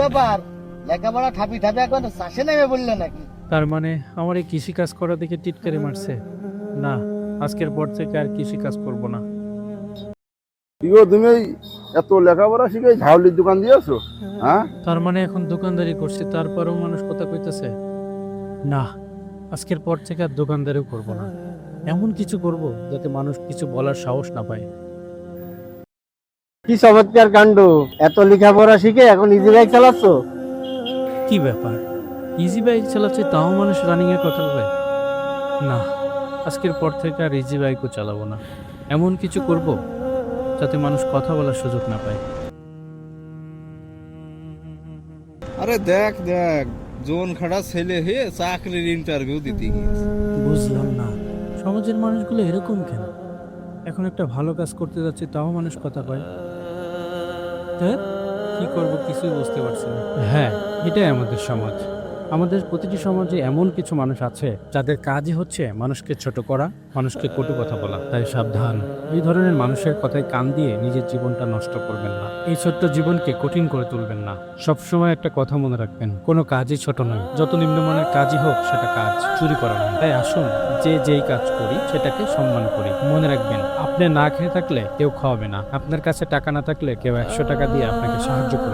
ব্যাপার? লেখাপড়া ঠাপি ঠাপি এখন চাষে নেমে বললে নাকি? তার মানে আমার এই কৃষি কাজ করা দেখে টিটকারি মারছে? না আজকের পর থেকে আর কৃষি কাজ করব না। কি তুমি এত লেখাপড়া শিখে ঝাউলির দোকান দিয়েছ? হ্যাঁ? তার মানে এখন দোকানদারি করছি তারপরেও মানুষ কথা কইতেছে। না আজকের পর থেকে আর দোকানদারিও করব না। এমন কিছু করব যাতে মানুষ কিছু বলার সাহস না পায়। কি চমৎকার কাণ্ড এত লেখাপড়া শিখে এখন ইজি বাইক চালাচ্ছ? কি ব্যাপার? ইজি বাইক চালাচ্ছে তাও মানুষ রানিং এর কথা বলে না আজকের পর থেকে আর ইজি বাইকও চালাবো না। এমন কিছু করব যাতে মানুষ কথা বলার সুযোগ না পায়। আরে দেখ দেখ জোন খাড়া ছেলে হয়ে চাকরির ইন্টারভিউ দিতে গিয়েছে। বুঝলাম না। সমাজের মানুষগুলো এরকম কেন? এখন একটা ভালো কাজ করতে যাচ্ছি, তাও মানুষ কথা কয়। হ্যাঁ? কি করব কিছুই বুঝতে পারছি না। হ্যাঁ এটাই আমাদের সমাজ। আমাদের প্রতিটি সমাজে এমন কিছু মানুষ আছে যাদের কাজই হচ্ছে মানুষকে ছোট করা, মানুষকে কটু কথা বলা। তাই সাবধান। এই ধরনের মানুষের কথায় কান দিয়ে নিজের জীবনটা নষ্ট করবেন না। এই ছোট্ট জীবনকে কঠিন করে তুলবেন না। সবসময় একটা কথা মনে রাখবেন, কোনো কাজই ছোট নয়। যত নিম্নমানের কাজই হোক, সেটা কাজ, চুরি করা নয়। তাই আসুন, যে যেই কাজ করি, সেটাকে সম্মান করি। মনে রাখবেন, আপনি না খেয়ে থাকলে কেউ খাওয়াবে না। আপনার কাছে টাকা না থাকলে কেউ একশো টাকা দিয়ে আপনাকে সাহায্য করবে। না